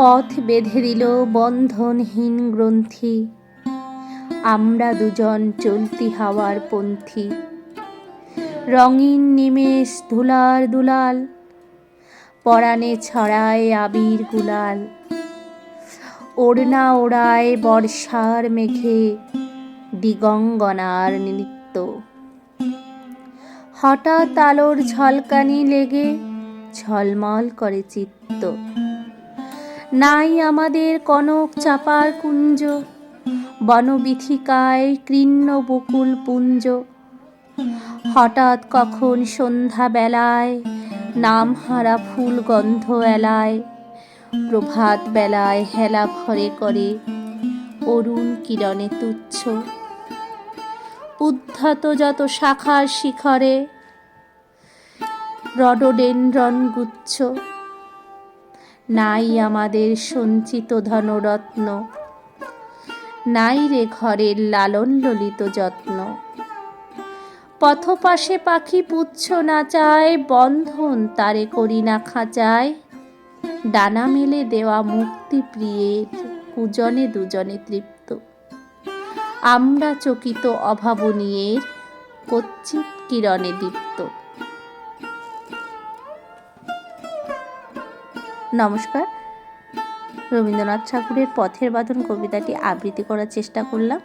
পথ বেঁধে দিল বন্ধনহীন গ্রন্থি। আমরা দুজন চলতি হাওয়ার পন্থী। রঙিন নিমেষ ধুলার দুলাল পরাণে ছড়ায় আবির গুলাল। ওড়না ওড়ায় বর্ষার মেঘে দিগঙ্গনার নৃত্য। হঠাৎ আলোর ঝলকানি লেগে ঝলমল করে চিত্ত। নাই আমাদের কনক চাপার কুঞ্জ। বনবিথিকায় কৃণ্ণ বকুল পুঞ্জ। হঠাৎ কখন সন্ধ্যা বেলায় নামহারা ফুল গন্ধ এলায়। প্রভাত বেলায় হেলা ভরে করে অরুণ কিরণে তুচ্ছ। উদ্ধত যত শাখার শিখরে রডোডেন্ড্রন গুচ্ছ। নাই আমাদের সঞ্চিত ধনরত্ন। নাই রে ঘরের লালন ললিত যত্ন। পথপাশে পাখি পুচ্ছ না চায়, বন্ধন তারে করি না খাঁচায়। ডানা মেলে দেওয়া মুক্তি প্রিয়ের, কুজনে দুজনে তৃপ্ত। আমরা চকিত অভাবনীয়ের, কচ্ছিত কিরণে দীপ্ত। নমস্কার। রবীন্দ্রনাথ ঠাকুরের পথের বাঁধন কবিতাটি আবৃত্তি করার চেষ্টা করলাম।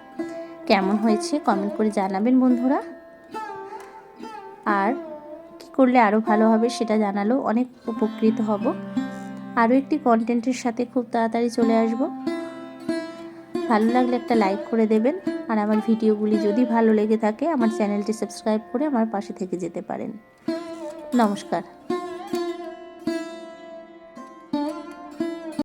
কেমন হয়েছে কমেন্ট করে জানাবেন বন্ধুরা। আর কী করলে আরও ভালো হবে সেটা জানালেও অনেক উপকৃত হব। আরও একটি কন্টেন্টের সাথে খুব তাড়াতাড়ি চলে আসব। ভালো লাগলে একটা লাইক করে দেবেন। আর আমার ভিডিওগুলি যদি ভালো লেগে থাকে, আমার চ্যানেলটি সাবস্ক্রাইব করে আমার পাশে থেকে যেতে পারেন। নমস্কার।